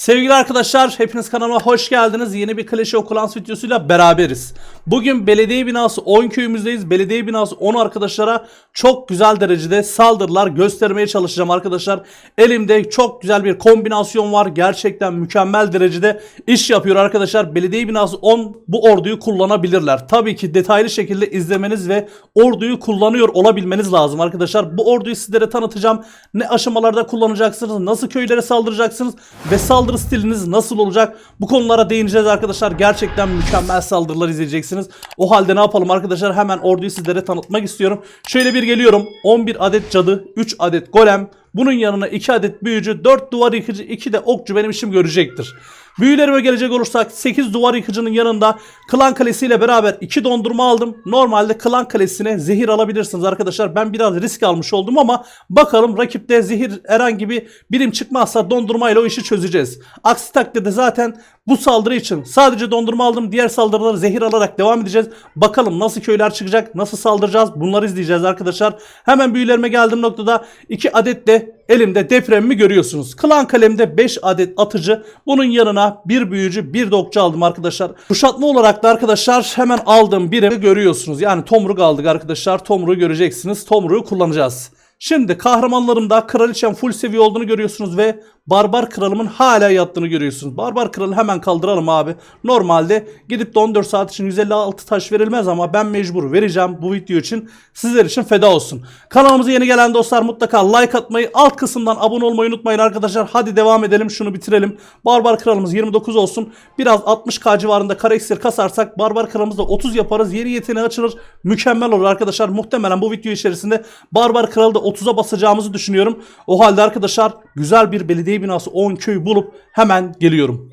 Sevgili arkadaşlar hepiniz kanalıma hoş geldiniz. Yeni bir Clash of Clans videosuyla beraberiz. Bugün belediye binası 10 köyümüzdeyiz. Belediye binası 10 arkadaşlara çok güzel derecede saldırılar göstermeye çalışacağım arkadaşlar. Elimde çok güzel bir kombinasyon var. Gerçekten mükemmel derecede iş yapıyor arkadaşlar. Belediye binası 10 bu orduyu kullanabilirler. Tabii ki detaylı şekilde izlemeniz ve orduyu kullanıyor olabilmeniz lazım arkadaşlar. Bu orduyu sizlere tanıtacağım. Ne aşamalarda kullanacaksınız, nasıl köylere saldıracaksınız ve saldırı stiliniz nasıl olacak? Bu konulara değineceğiz arkadaşlar. Gerçekten mükemmel saldırılar izleyeceksiniz. O halde ne yapalım arkadaşlar? Hemen orduyu sizlere tanıtmak istiyorum. Şöyle bir geliyorum. 11 adet cadı, 3 adet golem, bunun yanına 2 adet büyücü, 4 duvar yıkıcı, 2 de okçu benim işim görecektir. Büyülerime gelecek olursak 8 duvar yıkıcının yanında Klan Kalesi ile beraber 2 dondurma aldım. Normalde Klan Kalesi'ne zehir alabilirsiniz arkadaşlar. Ben biraz risk almış oldum ama bakalım rakipte zehir herhangi bir birim çıkmazsa dondurmayla o işi çözeceğiz. Aksi takdirde zaten bu saldırı için sadece dondurma aldım. Diğer saldırıları zehir alarak devam edeceğiz. Bakalım nasıl köyler çıkacak, nasıl saldıracağız bunları izleyeceğiz arkadaşlar. Hemen büyülerime geldiğim noktada 2 adet de elimde depremimi görüyorsunuz. Klan kalemde 5 adet atıcı. Bunun yanına bir büyücü bir de aldım arkadaşlar. Kuşatma olarak da arkadaşlar hemen aldığım biri görüyorsunuz. Yani tomruk aldık arkadaşlar. Tomruğu göreceksiniz. Tomruğu kullanacağız. Şimdi kahramanlarımda kraliçem full seviye olduğunu görüyorsunuz ve barbar kralımın hala yattığını görüyorsunuz. Barbar kralı hemen kaldıralım abi. Normalde gidip de 14 saat için 156 taş verilmez ama ben mecbur vereceğim bu video için. Sizler için feda olsun. Kanalımıza yeni gelen dostlar mutlaka like atmayı, alt kısımdan abone olmayı unutmayın arkadaşlar. Hadi devam edelim şunu bitirelim. Barbar kralımız 29 olsun. Biraz 60k civarında kareksir kasarsak barbar kralımız da 30 yaparız. Yeni yeteneği açılır. Mükemmel olur arkadaşlar. Muhtemelen bu video içerisinde barbar kralı da 30'a basacağımızı düşünüyorum. O halde arkadaşlar güzel bir belediye binası 10 köy bulup hemen geliyorum.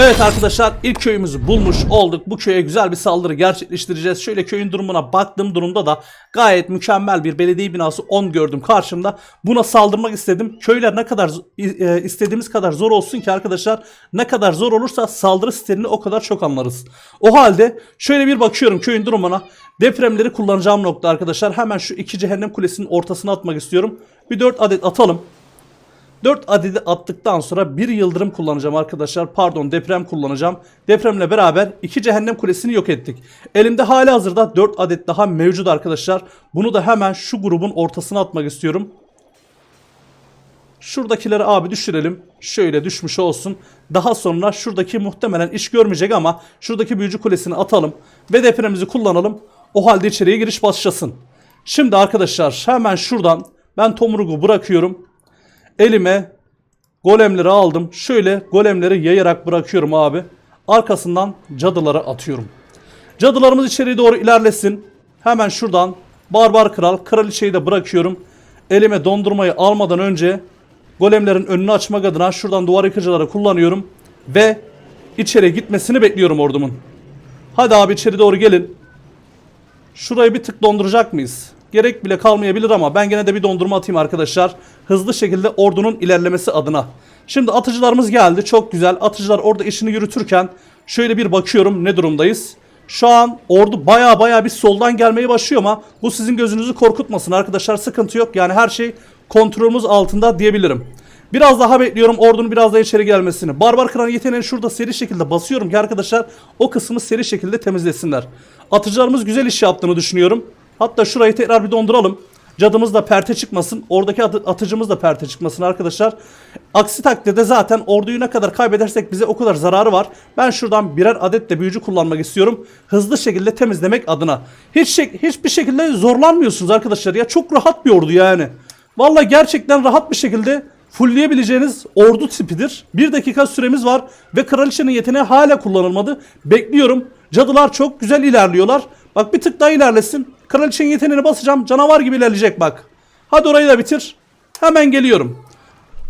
Evet arkadaşlar ilk köyümüzü bulmuş olduk. Bu köye güzel bir saldırı gerçekleştireceğiz. Şöyle köyün durumuna baktığım durumda da gayet mükemmel bir belediye binası 10 gördüm karşımda. Buna saldırmak istedim. Köyler ne kadar e, istediğimiz kadar zor olsun ki arkadaşlar ne kadar zor olursa saldırı stilini o kadar çok anlarız. O halde şöyle bir bakıyorum köyün durumuna. Depremleri kullanacağım nokta arkadaşlar. Hemen şu iki cehennem kulesinin ortasına atmak istiyorum. Bir 4 adet atalım. 4 adedi attıktan sonra bir yıldırım kullanacağım arkadaşlar. Pardon deprem kullanacağım. Depremle beraber iki cehennem kulesini yok ettik. Elimde hali hazırda 4 adet daha mevcut arkadaşlar. Bunu da hemen şu grubun ortasına atmak istiyorum. Şuradakileri abi düşürelim. Şöyle düşmüş olsun. Daha sonra şuradaki muhtemelen iş görmeyecek ama şuradaki büyücü kulesini atalım. Ve depremimizi kullanalım. O halde içeriye giriş başlasın. Şimdi arkadaşlar hemen şuradan ben tomrugu bırakıyorum. Elime golemleri aldım. Şöyle golemleri yayarak bırakıyorum abi. Arkasından cadılara atıyorum. Cadılarımız içeriye doğru ilerlesin. Hemen şuradan barbar kral kraliçeyi de bırakıyorum. Elime dondurmayı almadan önce golemlerin önünü açmak adına şuradan duvar yıkıcıları kullanıyorum. Ve içeri gitmesini bekliyorum ordumun. Hadi abi içeri doğru gelin. Şurayı bir tık donduracak mıyız? Gerek bile kalmayabilir ama ben gene de bir dondurma atayım arkadaşlar. Hızlı şekilde ordunun ilerlemesi adına. Şimdi atıcılarımız geldi. Çok güzel. Atıcılar orada işini yürütürken şöyle bir bakıyorum ne durumdayız. Şu an ordu baya baya bir soldan gelmeye başlıyor ama bu sizin gözünüzü korkutmasın arkadaşlar. Sıkıntı yok. Yani her şey kontrolümüz altında diyebilirim. Biraz daha bekliyorum ordunun biraz daha içeri gelmesini. Barbar kıran yeteneğini şurada seri şekilde basıyorum ki arkadaşlar o kısmı seri şekilde temizlesinler. Atıcılarımız güzel iş yaptığını düşünüyorum. Hatta şurayı tekrar bir donduralım. Cadımız da perte çıkmasın. Oradaki atı- atıcımız da perte çıkmasın arkadaşlar. Aksi takdirde zaten orduyu ne kadar kaybedersek bize o kadar zararı var. Ben şuradan birer adet de büyücü kullanmak istiyorum. Hızlı şekilde temizlemek adına. Hiç şey, hiçbir şekilde zorlanmıyorsunuz arkadaşlar ya. Çok rahat bir ordu yani. Vallahi gerçekten rahat bir şekilde fullleyebileceğiniz ordu tipidir. Bir dakika süremiz var ve kraliçenin yeteneği hala kullanılmadı. Bekliyorum. Cadılar çok güzel ilerliyorlar. Bak bir tık daha ilerlesin. Kraliçenin yeteneğini basacağım. Canavar gibi ilerleyecek bak. Hadi orayı da bitir. Hemen geliyorum.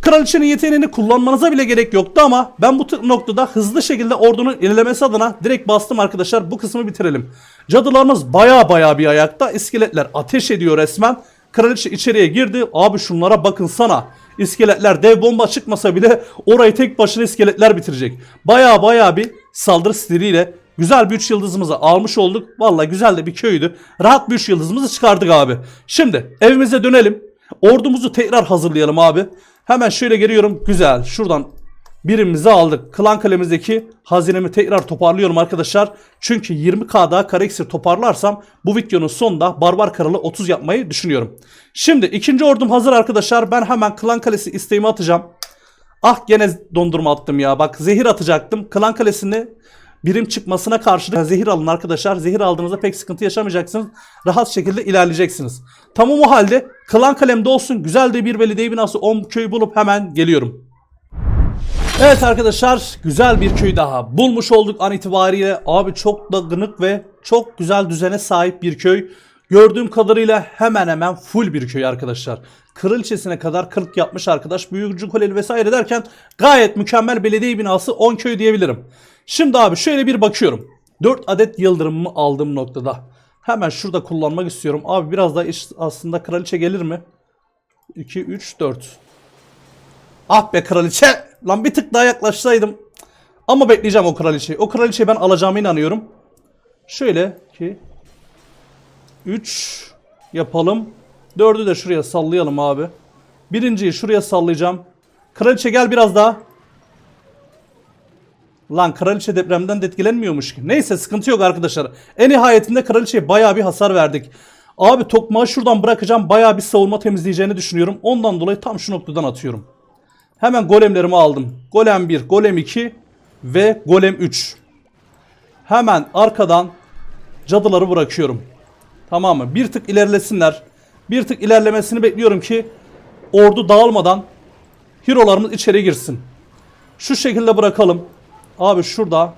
Kraliçenin yeteneğini kullanmanıza bile gerek yoktu ama ben bu noktada hızlı şekilde ordunun ilerlemesi adına direkt bastım arkadaşlar. Bu kısmı bitirelim. Cadılarımız baya baya bir ayakta. İskeletler ateş ediyor resmen. Kraliçe içeriye girdi. Abi şunlara bakın sana. İskeletler dev bomba çıkmasa bile orayı tek başına iskeletler bitirecek. Baya baya bir saldırı stiliyle güzel bir 3 yıldızımızı almış olduk. Valla güzel de bir köydü. Rahat bir 3 yıldızımızı çıkardık abi. Şimdi evimize dönelim. Ordumuzu tekrar hazırlayalım abi. Hemen şöyle geliyorum. Güzel. Şuradan birimimizi aldık. Klan kalemizdeki hazinemi tekrar toparlıyorum arkadaşlar. Çünkü 20k daha kare iksir toparlarsam bu videonun sonunda barbar kralı 30 yapmayı düşünüyorum. Şimdi ikinci ordum hazır arkadaşlar. Ben hemen klan kalesi isteğimi atacağım. Ah gene dondurma attım ya. Bak zehir atacaktım. Klan kalesini birim çıkmasına karşı da zehir alın arkadaşlar. Zehir aldığınızda pek sıkıntı yaşamayacaksınız. Rahat şekilde ilerleyeceksiniz. Tamam o halde klan kalemde olsun. Güzel de bir belediye binası 10 köy bulup hemen geliyorum. Evet arkadaşlar güzel bir köy daha bulmuş olduk an itibariyle. Abi çok da gınık ve çok güzel düzene sahip bir köy. Gördüğüm kadarıyla hemen hemen full bir köy arkadaşlar. Kraliçesine kadar 40 yapmış arkadaş. Büyükçü Kuleli vesaire derken gayet mükemmel belediye binası 10 köy diyebilirim. Şimdi abi şöyle bir bakıyorum. 4 adet yıldırımımı aldığım noktada. Hemen şurada kullanmak istiyorum. Abi biraz daha iş aslında kraliçe gelir mi? 2, 3, 4. Ah be kraliçe. Lan bir tık daha yaklaşsaydım. Ama bekleyeceğim o kraliçeyi. O kraliçeyi ben alacağıma inanıyorum. Şöyle ki 3 yapalım. 4'ü de şuraya sallayalım abi. Birinciyi şuraya sallayacağım. Kraliçe gel biraz daha. Lan kraliçe depremden de etkilenmiyormuş ki. Neyse sıkıntı yok arkadaşlar. En nihayetinde kraliçeye bayağı bir hasar verdik. Abi tokmağı şuradan bırakacağım. Bayağı bir savunma temizleyeceğini düşünüyorum. Ondan dolayı tam şu noktadan atıyorum. Hemen golemlerimi aldım. Golem 1, golem 2 ve golem 3. Hemen arkadan cadıları bırakıyorum. Tamam mı? Bir tık ilerlesinler. Bir tık ilerlemesini bekliyorum ki ordu dağılmadan hero'larımız içeri girsin. Şu şekilde bırakalım. Abi şurada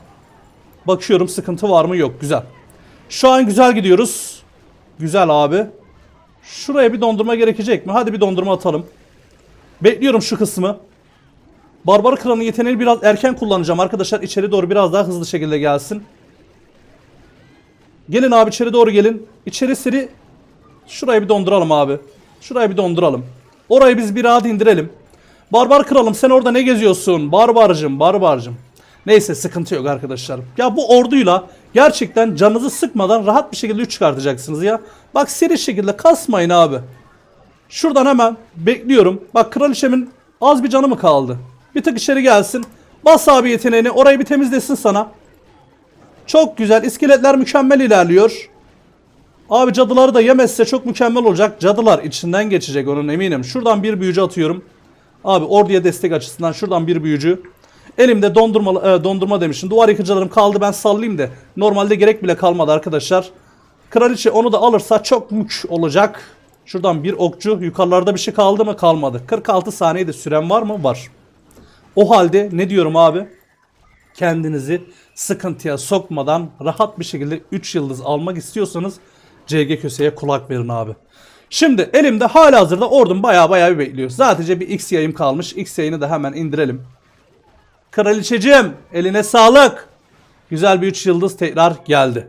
bakıyorum sıkıntı var mı? Yok. Güzel. Şu an güzel gidiyoruz. Güzel abi. Şuraya bir dondurma gerekecek mi? Hadi bir dondurma atalım. Bekliyorum şu kısmı. Barbar Kral'ın yeteneğini biraz erken kullanacağım arkadaşlar. içeri doğru biraz daha hızlı şekilde gelsin. Gelin abi içeri doğru gelin. İçeri seri şurayı bir donduralım abi. Şurayı bir donduralım. Orayı biz bir rahat indirelim. Barbar kralım sen orada ne geziyorsun? Barbarcım, barbarcım. Neyse sıkıntı yok arkadaşlar. Ya bu orduyla gerçekten canınızı sıkmadan rahat bir şekilde 3 çıkartacaksınız ya. Bak seri şekilde kasmayın abi. Şuradan hemen bekliyorum. Bak kraliçemin az bir canı mı kaldı? Bir tık içeri gelsin. Bas abi yeteneğini. Orayı bir temizlesin sana. Çok güzel. İskeletler mükemmel ilerliyor. Abi cadıları da yemezse çok mükemmel olacak. Cadılar içinden geçecek onun eminim. Şuradan bir büyücü atıyorum. Abi orduya destek açısından şuradan bir büyücü. Elimde dondurma, e, dondurma demişim. Duvar yıkıcılarım kaldı ben sallayayım da. Normalde gerek bile kalmadı arkadaşlar. Kraliçe onu da alırsa çok mük olacak. Şuradan bir okçu. Yukarılarda bir şey kaldı mı? Kalmadı. 46 saniyede süren var mı? Var. O halde ne diyorum abi? Kendinizi sıkıntıya sokmadan rahat bir şekilde 3 yıldız almak istiyorsanız CG köseye kulak verin abi. Şimdi elimde hala hazırda ordum baya baya bir bekliyor. Sadece bir X yayım kalmış. X yayını da hemen indirelim. Kraliçeciğim eline sağlık. Güzel bir 3 yıldız tekrar geldi.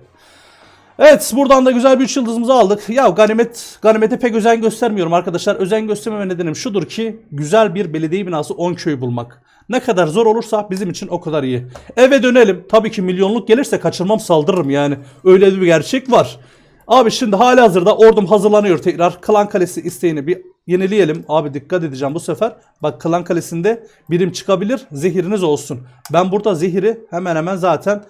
Evet buradan da güzel bir 3 yıldızımızı aldık. Ya ganimet ganimete pek özen göstermiyorum arkadaşlar. Özen göstermeme nedenim şudur ki güzel bir belediye binası 10 köy bulmak. Ne kadar zor olursa bizim için o kadar iyi. Eve dönelim. Tabii ki milyonluk gelirse kaçırmam saldırırım yani. Öyle bir gerçek var. Abi şimdi hali hazırda ordum hazırlanıyor tekrar. Klan Kalesi isteğini bir yenileyelim. Abi dikkat edeceğim bu sefer. Bak Klan Kalesi'nde birim çıkabilir. Zehiriniz olsun. Ben burada zehiri hemen hemen zaten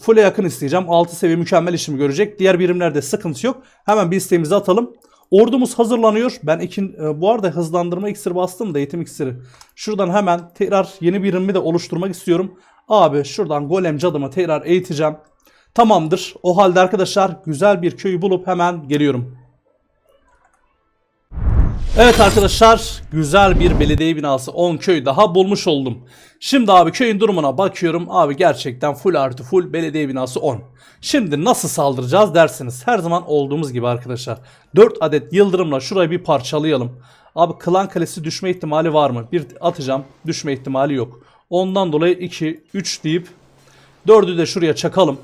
full'e yakın isteyeceğim. 6 seviye mükemmel işimi görecek. Diğer birimlerde sıkıntı yok. Hemen bir isteğimizi atalım. Ordumuz hazırlanıyor. Ben ikin, e, bu arada hızlandırma iksiri bastım da eğitim iksiri. Şuradan hemen tekrar yeni birimi de oluşturmak istiyorum. Abi şuradan golem cadımı tekrar eğiteceğim. Tamamdır. O halde arkadaşlar güzel bir köyü bulup hemen geliyorum. Evet arkadaşlar güzel bir belediye binası 10 köy daha bulmuş oldum. Şimdi abi köyün durumuna bakıyorum. Abi gerçekten full artı full belediye binası 10. Şimdi nasıl saldıracağız dersiniz. Her zaman olduğumuz gibi arkadaşlar. 4 adet yıldırımla şurayı bir parçalayalım. Abi klan kalesi düşme ihtimali var mı? Bir atacağım düşme ihtimali yok. Ondan dolayı 2, 3 deyip 4'ü de şuraya çakalım.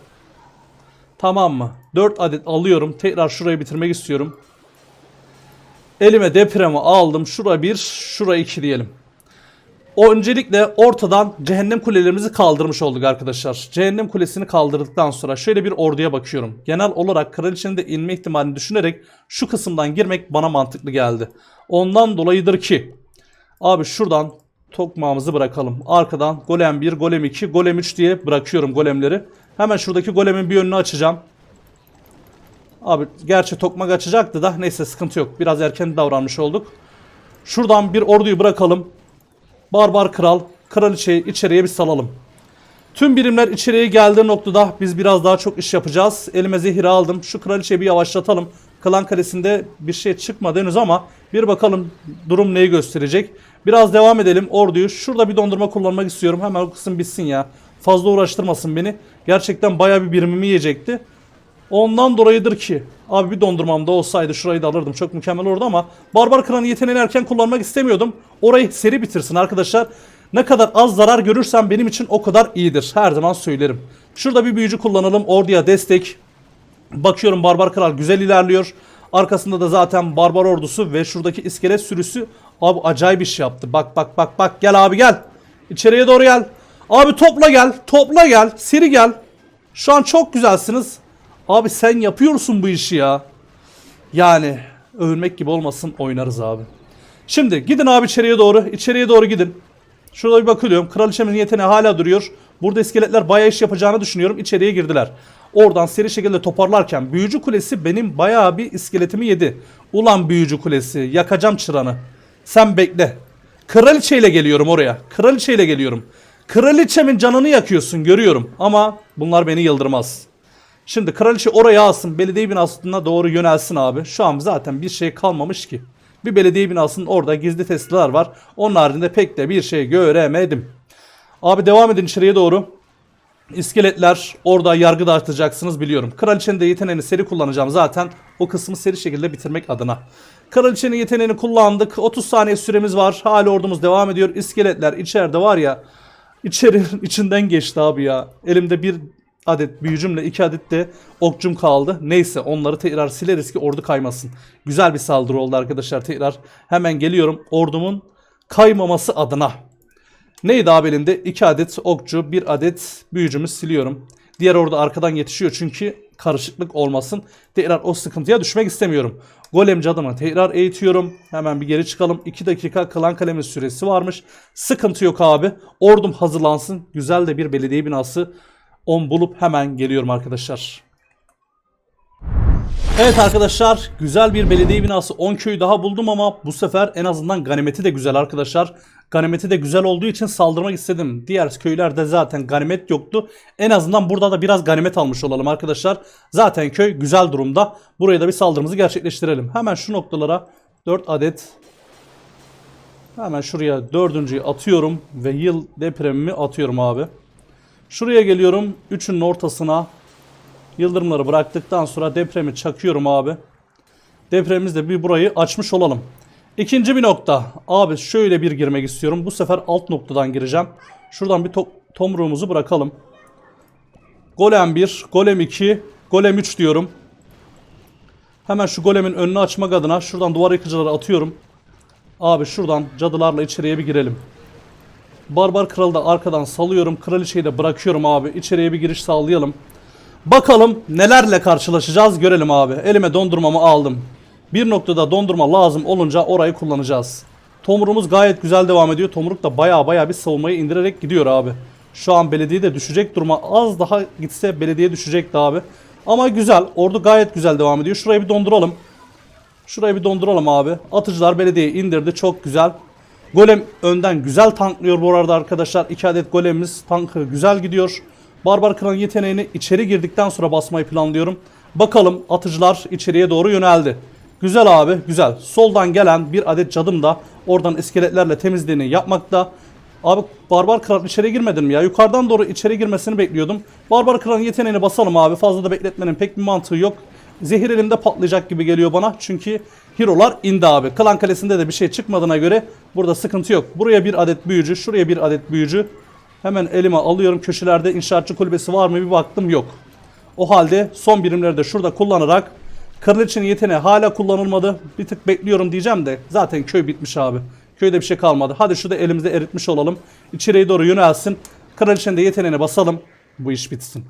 Tamam mı? 4 adet alıyorum. Tekrar şurayı bitirmek istiyorum. Elime depremi aldım. Şura 1, şura 2 diyelim. O öncelikle ortadan cehennem kulelerimizi kaldırmış olduk arkadaşlar. Cehennem kulesini kaldırdıktan sonra şöyle bir orduya bakıyorum. Genel olarak kraliçenin de inme ihtimalini düşünerek şu kısımdan girmek bana mantıklı geldi. Ondan dolayıdır ki abi şuradan tokmağımızı bırakalım. Arkadan golem 1, golem 2, golem 3 diye bırakıyorum golemleri. Hemen şuradaki golemin bir önünü açacağım. Abi gerçi tokmak açacaktı da neyse sıkıntı yok. Biraz erken davranmış olduk. Şuradan bir orduyu bırakalım. Barbar kral, kraliçeyi içeriye bir salalım. Tüm birimler içeriye geldiği noktada biz biraz daha çok iş yapacağız. Elime zehir aldım. Şu kraliçeyi bir yavaşlatalım. Klan kalesinde bir şey çıkmadı henüz ama bir bakalım durum neyi gösterecek. Biraz devam edelim orduyu. Şurada bir dondurma kullanmak istiyorum. Hemen o kısım bitsin ya. Fazla uğraştırmasın beni. Gerçekten bayağı bir birimimi yiyecekti. Ondan dolayıdır ki abi bir dondurmam da olsaydı şurayı da alırdım. Çok mükemmel olurdu ama Barbar Kran'ın yeteneğini erken kullanmak istemiyordum. Orayı seri bitirsin arkadaşlar. Ne kadar az zarar görürsem benim için o kadar iyidir. Her zaman söylerim. Şurada bir büyücü kullanalım. Orduya destek. Bakıyorum Barbar Kral güzel ilerliyor. Arkasında da zaten Barbar ordusu ve şuradaki iskelet sürüsü abi acayip iş yaptı. Bak bak bak bak gel abi gel. İçeriye doğru gel. Abi topla gel. Topla gel. Seri gel. Şu an çok güzelsiniz. Abi sen yapıyorsun bu işi ya. Yani övünmek gibi olmasın oynarız abi. Şimdi gidin abi içeriye doğru. İçeriye doğru gidin. Şurada bir bakıyorum. Kraliçemin yeteneği hala duruyor. Burada iskeletler bayağı iş yapacağını düşünüyorum. İçeriye girdiler. Oradan seri şekilde toparlarken büyücü kulesi benim bayağı bir iskeletimi yedi. Ulan büyücü kulesi yakacağım çıranı. Sen bekle. Kraliçeyle geliyorum oraya. Kraliçeyle geliyorum. Kraliçemin canını yakıyorsun görüyorum. Ama bunlar beni yıldırmaz. Şimdi kraliçe oraya alsın. Belediye binasına doğru yönelsin abi. Şu an zaten bir şey kalmamış ki. Bir belediye binasının orada gizli testiler var. Onun haricinde pek de bir şey göremedim. Abi devam edin içeriye doğru. İskeletler orada yargı dağıtacaksınız biliyorum. Kraliçenin de yeteneğini seri kullanacağım zaten. O kısmı seri şekilde bitirmek adına. Kraliçenin yeteneğini kullandık. 30 saniye süremiz var. Hala ordumuz devam ediyor. İskeletler içeride var ya. İçerinin içinden geçti abi ya. Elimde bir adet büyücümle iki adet de okçum kaldı. Neyse onları tekrar sileriz ki ordu kaymasın. Güzel bir saldırı oldu arkadaşlar tekrar. Hemen geliyorum ordumun kaymaması adına. Neydi abi elinde? 2 adet okçu, bir adet büyücümü siliyorum. Diğer orada arkadan yetişiyor çünkü karışıklık olmasın. Tekrar o sıkıntıya düşmek istemiyorum. Golemci adamı tekrar eğitiyorum. Hemen bir geri çıkalım. 2 dakika klan kalemi süresi varmış. Sıkıntı yok abi. Ordum hazırlansın. Güzel de bir belediye binası 10 bulup hemen geliyorum arkadaşlar. Evet arkadaşlar güzel bir belediye binası 10 köyü daha buldum ama bu sefer en azından ganimeti de güzel arkadaşlar. Ganimeti de güzel olduğu için saldırmak istedim. Diğer köylerde zaten ganimet yoktu. En azından burada da biraz ganimet almış olalım arkadaşlar. Zaten köy güzel durumda. Buraya da bir saldırımızı gerçekleştirelim. Hemen şu noktalara 4 adet Hemen şuraya dördüncüyü atıyorum ve yıl depremimi atıyorum abi. Şuraya geliyorum. Üçünün ortasına yıldırımları bıraktıktan sonra depremi çakıyorum abi. Depremimizde bir burayı açmış olalım. İkinci bir nokta. Abi şöyle bir girmek istiyorum. Bu sefer alt noktadan gireceğim. Şuradan bir to- tomruğumuzu bırakalım. Golem 1, golem 2, golem 3 diyorum. Hemen şu golemin önünü açmak adına şuradan duvar yıkıcıları atıyorum. Abi şuradan cadılarla içeriye bir girelim. Barbar kralı da arkadan salıyorum. Kraliçeyi de bırakıyorum abi. İçeriye bir giriş sağlayalım. Bakalım nelerle karşılaşacağız görelim abi. Elime dondurmamı aldım. Bir noktada dondurma lazım olunca orayı kullanacağız. Tomruğumuz gayet güzel devam ediyor. Tomruk da baya baya bir savunmayı indirerek gidiyor abi. Şu an belediye de düşecek duruma. Az daha gitse belediye düşecekti abi. Ama güzel. Ordu gayet güzel devam ediyor. Şurayı bir donduralım. Şurayı bir donduralım abi. Atıcılar belediye indirdi. Çok güzel. Golem önden güzel tanklıyor bu arada arkadaşlar. 2 adet golemimiz tankı güzel gidiyor. Barbar Kran yeteneğini içeri girdikten sonra basmayı planlıyorum. Bakalım atıcılar içeriye doğru yöneldi. Güzel abi güzel. Soldan gelen bir adet cadım da oradan iskeletlerle temizliğini yapmakta. Abi Barbar Kran içeri girmedin mi ya? Yukarıdan doğru içeri girmesini bekliyordum. Barbar Kran'ın yeteneğini basalım abi. Fazla da bekletmenin pek bir mantığı yok. Zehir elimde patlayacak gibi geliyor bana. Çünkü hero'lar indi abi. Klan Kalesi'nde de bir şey çıkmadığına göre burada sıkıntı yok. Buraya bir adet büyücü, şuraya bir adet büyücü. Hemen elime alıyorum. Köşelerde inşaatçı kulübesi var mı bir baktım yok. O halde son birimleri de şurada kullanarak Kraliçenin yeteneği hala kullanılmadı. Bir tık bekliyorum diyeceğim de zaten köy bitmiş abi. Köyde bir şey kalmadı. Hadi şurada elimizde eritmiş olalım. İçeriye doğru yönelsin. Kraliçenin de yeteneğine basalım. Bu iş bitsin.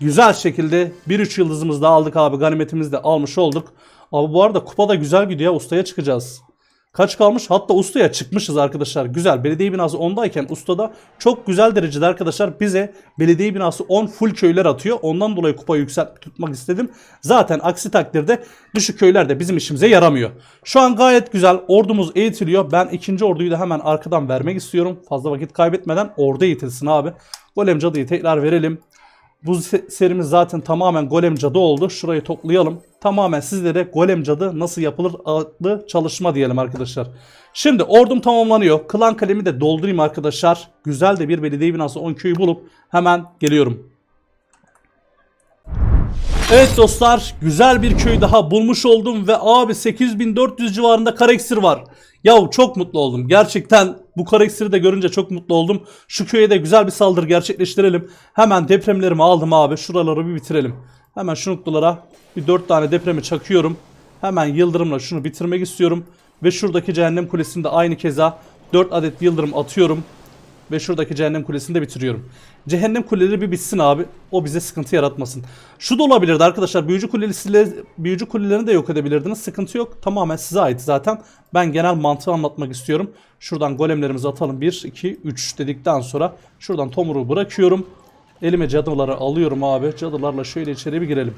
Güzel şekilde 1-3 yıldızımızı da aldık abi. Ganimetimizi de almış olduk. Abi bu arada kupa da güzel gidiyor. Ustaya çıkacağız. Kaç kalmış? Hatta ustaya çıkmışız arkadaşlar. Güzel. Belediye binası 10'dayken ustada çok güzel derecede arkadaşlar bize belediye binası 10 full köyler atıyor. Ondan dolayı kupayı yükselt tutmak istedim. Zaten aksi takdirde düşük köyler de bizim işimize yaramıyor. Şu an gayet güzel. Ordumuz eğitiliyor. Ben ikinci orduyu da hemen arkadan vermek istiyorum. Fazla vakit kaybetmeden ordu eğitilsin abi. Golem cadıyı tekrar verelim. Bu se- serimiz zaten tamamen golem cadı oldu. Şurayı toplayalım. Tamamen sizlere golem cadı nasıl yapılır adlı çalışma diyelim arkadaşlar. Şimdi ordum tamamlanıyor. Klan kalemi de doldurayım arkadaşlar. Güzel de bir belediye binası 10 köyü bulup hemen geliyorum. Evet dostlar güzel bir köy daha bulmuş oldum ve abi 8400 civarında kareksir var. Yahu çok mutlu oldum. Gerçekten bu kareksiri de görünce çok mutlu oldum. Şu köye de güzel bir saldırı gerçekleştirelim. Hemen depremlerimi aldım abi. Şuraları bir bitirelim. Hemen şu noktalara bir 4 tane depremi çakıyorum. Hemen yıldırımla şunu bitirmek istiyorum. Ve şuradaki cehennem kulesinde aynı keza 4 adet yıldırım atıyorum. Ve şuradaki cehennem kulesini de bitiriyorum. Cehennem kuleleri bir bitsin abi. O bize sıkıntı yaratmasın. Şu da olabilirdi arkadaşlar. Büyücü kulesiyle büyücü kulelerini de yok edebilirdiniz. Sıkıntı yok. Tamamen size ait zaten. Ben genel mantığı anlatmak istiyorum. Şuradan golemlerimizi atalım. 1, 2, 3 dedikten sonra şuradan tomruğu bırakıyorum. Elime cadıları alıyorum abi. Cadılarla şöyle içeri bir girelim.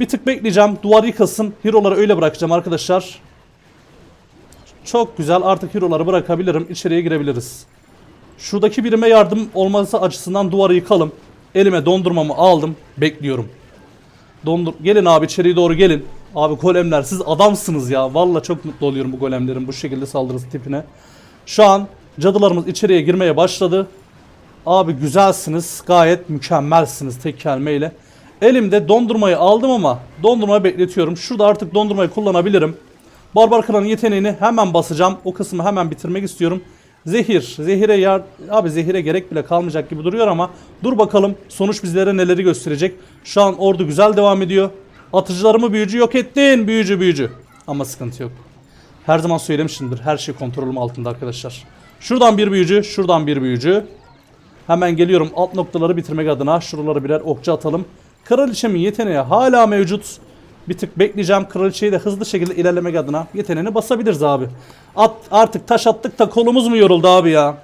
Bir tık bekleyeceğim. Duvar yıkılsın. Hero'ları öyle bırakacağım arkadaşlar. Çok güzel. Artık hero'ları bırakabilirim. İçeriye girebiliriz. Şuradaki birime yardım olması açısından duvarı yıkalım. Elime dondurmamı aldım. Bekliyorum. Dondur gelin abi içeriye doğru gelin. Abi golemler siz adamsınız ya. Valla çok mutlu oluyorum bu golemlerin bu şekilde saldırısı tipine. Şu an cadılarımız içeriye girmeye başladı. Abi güzelsiniz. Gayet mükemmelsiniz tek kelimeyle. Elimde dondurmayı aldım ama dondurmayı bekletiyorum. Şurada artık dondurmayı kullanabilirim. Barbar Klan'ın yeteneğini hemen basacağım. O kısmı hemen bitirmek istiyorum. Zehir. Zehire yar... Abi zehire gerek bile kalmayacak gibi duruyor ama dur bakalım sonuç bizlere neleri gösterecek. Şu an ordu güzel devam ediyor. Atıcılarımı büyücü yok ettin. Büyücü büyücü. Ama sıkıntı yok. Her zaman söylemişimdir. Her şey kontrolüm altında arkadaşlar. Şuradan bir büyücü. Şuradan bir büyücü. Hemen geliyorum alt noktaları bitirmek adına. Şuralara birer okçu atalım. Kraliçemin yeteneği hala mevcut. Bir tık bekleyeceğim. Kraliçeyi de hızlı şekilde ilerlemek adına yeteneğini basabiliriz abi. At, artık taş attık da kolumuz mu yoruldu abi ya?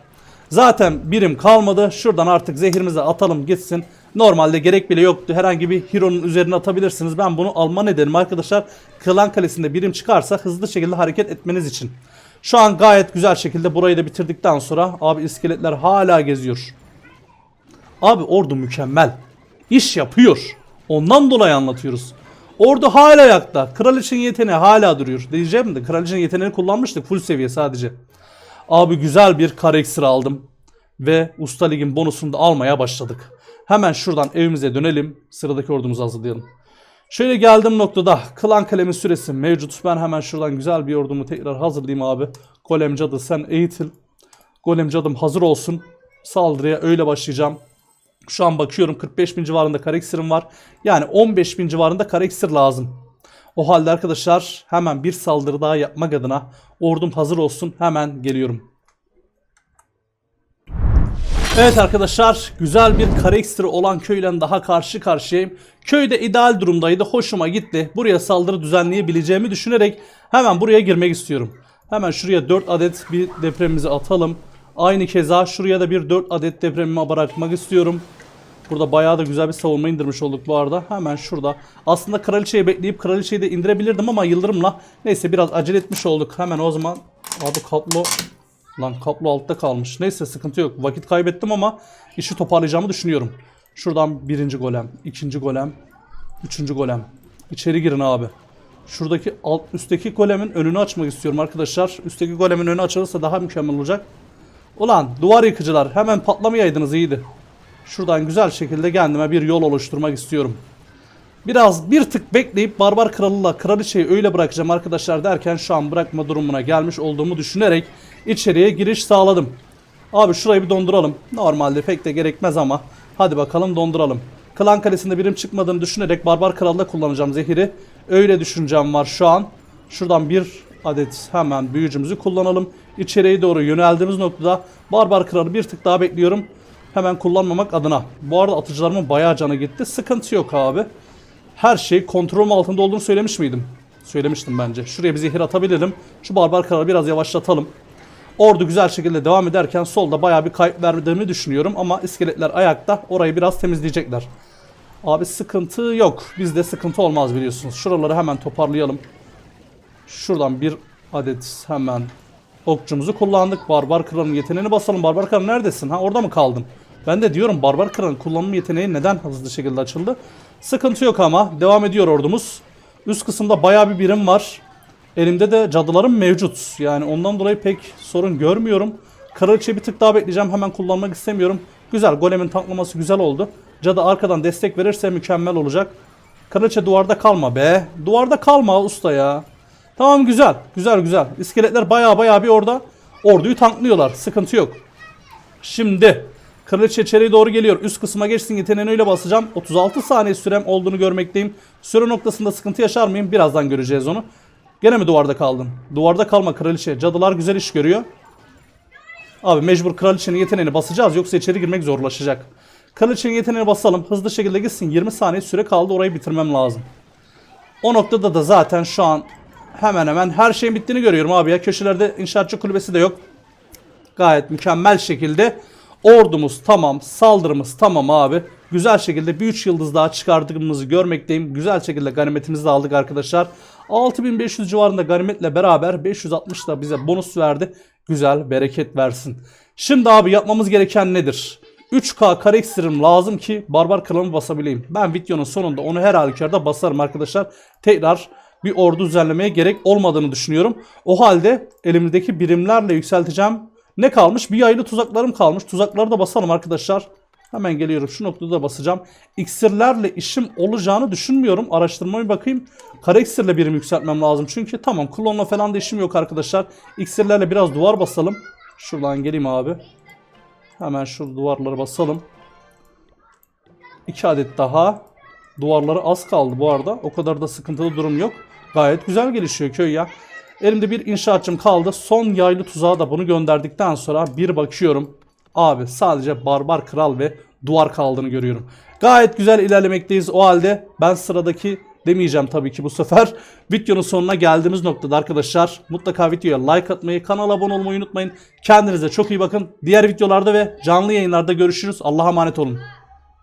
Zaten birim kalmadı. Şuradan artık zehirimizi atalım gitsin. Normalde gerek bile yoktu. Herhangi bir hero'nun üzerine atabilirsiniz. Ben bunu alma nedenim arkadaşlar. Klan kalesinde birim çıkarsa hızlı şekilde hareket etmeniz için. Şu an gayet güzel şekilde burayı da bitirdikten sonra abi iskeletler hala geziyor. Abi ordu mükemmel. İş yapıyor. Ondan dolayı anlatıyoruz. Ordu hala ayakta. Kraliçenin yeteneği hala duruyor. Diyeceğim de kraliçenin yeteneğini kullanmıştık. Full seviye sadece. Abi güzel bir kare ekstra aldım. Ve Usta Lig'in bonusunu da almaya başladık. Hemen şuradan evimize dönelim. Sıradaki ordumuzu hazırlayalım. Şöyle geldiğim noktada klan kalemi süresi mevcut. Ben hemen şuradan güzel bir ordumu tekrar hazırlayayım abi. Golem cadı sen eğitil. Golem cadım hazır olsun. Saldırıya öyle başlayacağım. Şu an bakıyorum 45 bin civarında kareksirim var. Yani 15 bin civarında kareksir lazım. O halde arkadaşlar hemen bir saldırı daha yapmak adına ordum hazır olsun. Hemen geliyorum. Evet arkadaşlar güzel bir kare ekstra olan köyle daha karşı karşıyayım. Köyde ideal durumdaydı. Hoşuma gitti. Buraya saldırı düzenleyebileceğimi düşünerek hemen buraya girmek istiyorum. Hemen şuraya 4 adet bir depremimizi atalım. Aynı keza şuraya da bir 4 adet depremimi bırakmak istiyorum. Burada bayağı da güzel bir savunma indirmiş olduk bu arada. Hemen şurada. Aslında kraliçeyi bekleyip kraliçeyi de indirebilirdim ama yıldırımla. Neyse biraz acele etmiş olduk. Hemen o zaman. Abi kaplo. Lan kaplo altta kalmış. Neyse sıkıntı yok. Vakit kaybettim ama işi toparlayacağımı düşünüyorum. Şuradan birinci golem. ikinci golem. Üçüncü golem. İçeri girin abi. Şuradaki alt üstteki golemin önünü açmak istiyorum arkadaşlar. Üstteki golemin önü açılırsa daha mükemmel olacak. Ulan duvar yıkıcılar hemen patlamayaydınız iyiydi. Şuradan güzel şekilde kendime bir yol oluşturmak istiyorum. Biraz bir tık bekleyip Barbar Kralı'la Kraliçeyi öyle bırakacağım arkadaşlar derken şu an bırakma durumuna gelmiş olduğumu düşünerek içeriye giriş sağladım. Abi şurayı bir donduralım. Normalde pek de gerekmez ama hadi bakalım donduralım. Klan Kalesi'nde birim çıkmadığını düşünerek Barbar Kralı'da kullanacağım zehiri. Öyle düşüncem var şu an. Şuradan bir adet hemen büyücümüzü kullanalım. İçeriye doğru yöneldiğimiz noktada Barbar Kralı bir tık daha bekliyorum. Hemen kullanmamak adına. Bu arada atıcılarımın bayağı canı gitti. Sıkıntı yok abi. Her şey kontrolüm altında olduğunu söylemiş miydim? Söylemiştim bence. Şuraya bir zehir atabilirim. Şu barbar kralı biraz yavaşlatalım. Ordu güzel şekilde devam ederken solda bayağı bir kayıp verdiğimi düşünüyorum. Ama iskeletler ayakta. Orayı biraz temizleyecekler. Abi sıkıntı yok. Bizde sıkıntı olmaz biliyorsunuz. Şuraları hemen toparlayalım. Şuradan bir adet hemen okçumuzu kullandık. Barbar kralın yeteneğini basalım. Barbar kral neredesin? Ha orada mı kaldın? Ben de diyorum barbar kralın kullanım yeteneği neden hızlı şekilde açıldı? Sıkıntı yok ama devam ediyor ordumuz. Üst kısımda bayağı bir birim var. Elimde de cadılarım mevcut. Yani ondan dolayı pek sorun görmüyorum. Kraliçeyi bir tık daha bekleyeceğim. Hemen kullanmak istemiyorum. Güzel. Golemin tanklaması güzel oldu. Cadı arkadan destek verirse mükemmel olacak. Kraliçe duvarda kalma be. Duvarda kalma usta ya. Tamam güzel. Güzel güzel. İskeletler baya baya bir orada orduyu tanklıyorlar. Sıkıntı yok. Şimdi Kraliçe içeriye doğru geliyor. Üst kısma geçsin yeteneğini öyle basacağım. 36 saniye sürem olduğunu görmekteyim. Süre noktasında sıkıntı yaşar mıyım? Birazdan göreceğiz onu. Gene mi duvarda kaldın? Duvarda kalma kraliçe. Cadılar güzel iş görüyor. Abi mecbur kraliçenin yeteneğini basacağız yoksa içeri girmek zorlaşacak. Kraliçenin yeteneğini basalım. Hızlı şekilde gitsin. 20 saniye süre kaldı. Orayı bitirmem lazım. O noktada da zaten şu an hemen hemen her şeyin bittiğini görüyorum abi ya. Köşelerde inşaatçı kulübesi de yok. Gayet mükemmel şekilde ordumuz tamam, saldırımız tamam abi. Güzel şekilde bir 3 yıldız daha çıkardığımızı görmekteyim. Güzel şekilde ganimetimizi de aldık arkadaşlar. 6500 civarında ganimetle beraber 560 da bize bonus verdi. Güzel, bereket versin. Şimdi abi yapmamız gereken nedir? 3K kare iksirim lazım ki barbar kralımı basabileyim. Ben videonun sonunda onu her halükarda basarım arkadaşlar. Tekrar bir ordu düzenlemeye gerek olmadığını düşünüyorum. O halde elimdeki birimlerle yükselteceğim. Ne kalmış? Bir yaylı tuzaklarım kalmış. Tuzakları da basalım arkadaşlar. Hemen geliyorum. Şu noktada da basacağım. İksirlerle işim olacağını düşünmüyorum. Araştırmaya bakayım. Kara iksirle birim yükseltmem lazım. Çünkü tamam klonla falan da işim yok arkadaşlar. İksirlerle biraz duvar basalım. Şuradan geleyim abi. Hemen şu duvarları basalım. 2 adet daha. Duvarları az kaldı bu arada. O kadar da sıkıntılı durum yok. Gayet güzel gelişiyor köy ya. Elimde bir inşaatçım kaldı. Son yaylı tuzağa da bunu gönderdikten sonra bir bakıyorum. Abi sadece barbar kral ve duvar kaldığını görüyorum. Gayet güzel ilerlemekteyiz. O halde ben sıradaki demeyeceğim tabii ki bu sefer. Videonun sonuna geldiğimiz noktada arkadaşlar mutlaka videoya like atmayı, kanala abone olmayı unutmayın. Kendinize çok iyi bakın. Diğer videolarda ve canlı yayınlarda görüşürüz. Allah'a emanet olun.